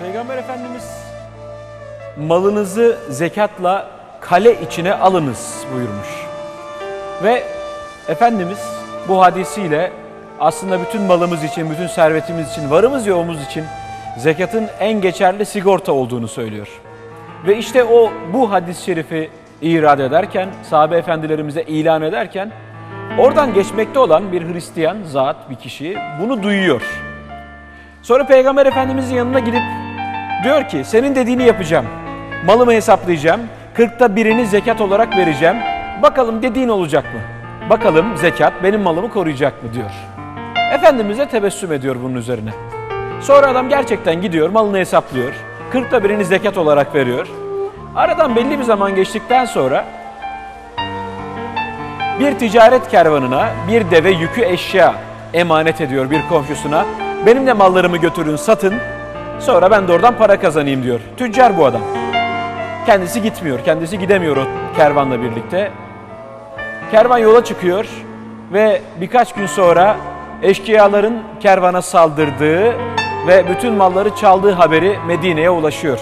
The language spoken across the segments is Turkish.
Peygamber Efendimiz malınızı zekatla kale içine alınız buyurmuş. Ve Efendimiz bu hadisiyle aslında bütün malımız için, bütün servetimiz için, varımız yoğumuz için zekatın en geçerli sigorta olduğunu söylüyor. Ve işte o bu hadis-i şerifi irad ederken, sahabe efendilerimize ilan ederken oradan geçmekte olan bir Hristiyan zat, bir kişi bunu duyuyor. Sonra Peygamber Efendimizin yanına gidip diyor ki senin dediğini yapacağım. Malımı hesaplayacağım. Kırkta birini zekat olarak vereceğim. Bakalım dediğin olacak mı? Bakalım zekat benim malımı koruyacak mı diyor. Efendimiz de tebessüm ediyor bunun üzerine. Sonra adam gerçekten gidiyor malını hesaplıyor. Kırkta birini zekat olarak veriyor. Aradan belli bir zaman geçtikten sonra bir ticaret kervanına bir deve yükü eşya emanet ediyor bir komşusuna. Benim de mallarımı götürün satın sonra ben de oradan para kazanayım diyor. Tüccar bu adam. Kendisi gitmiyor, kendisi gidemiyor o kervanla birlikte. Kervan yola çıkıyor ve birkaç gün sonra eşkıyaların kervana saldırdığı ve bütün malları çaldığı haberi Medine'ye ulaşıyor.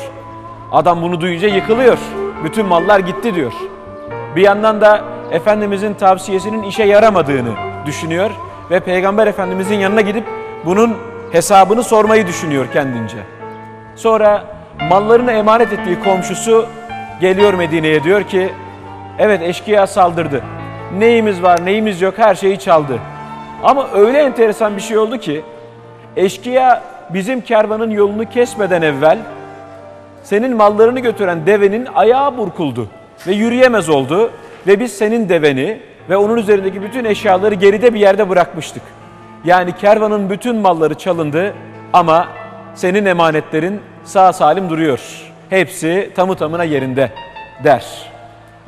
Adam bunu duyunca yıkılıyor. Bütün mallar gitti diyor. Bir yandan da Efendimizin tavsiyesinin işe yaramadığını düşünüyor ve Peygamber Efendimizin yanına gidip bunun hesabını sormayı düşünüyor kendince. Sonra mallarını emanet ettiği komşusu geliyor Medine'ye diyor ki evet eşkıya saldırdı. Neyimiz var neyimiz yok her şeyi çaldı. Ama öyle enteresan bir şey oldu ki eşkıya bizim kervanın yolunu kesmeden evvel senin mallarını götüren devenin ayağı burkuldu ve yürüyemez oldu ve biz senin deveni ve onun üzerindeki bütün eşyaları geride bir yerde bırakmıştık. Yani kervanın bütün malları çalındı ama senin emanetlerin sağ salim duruyor. Hepsi tamı tamına yerinde der.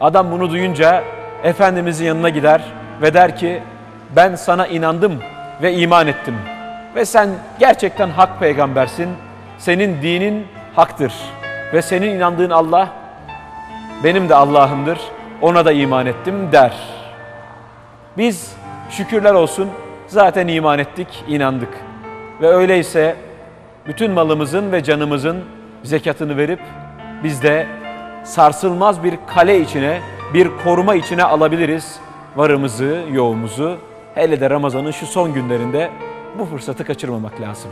Adam bunu duyunca Efendimizin yanına gider ve der ki ben sana inandım ve iman ettim. Ve sen gerçekten hak peygambersin. Senin dinin haktır. Ve senin inandığın Allah benim de Allah'ımdır. Ona da iman ettim der. Biz şükürler olsun zaten iman ettik, inandık. Ve öyleyse bütün malımızın ve canımızın zekatını verip biz de sarsılmaz bir kale içine, bir koruma içine alabiliriz varımızı, yoğumuzu. Hele de Ramazan'ın şu son günlerinde bu fırsatı kaçırmamak lazım.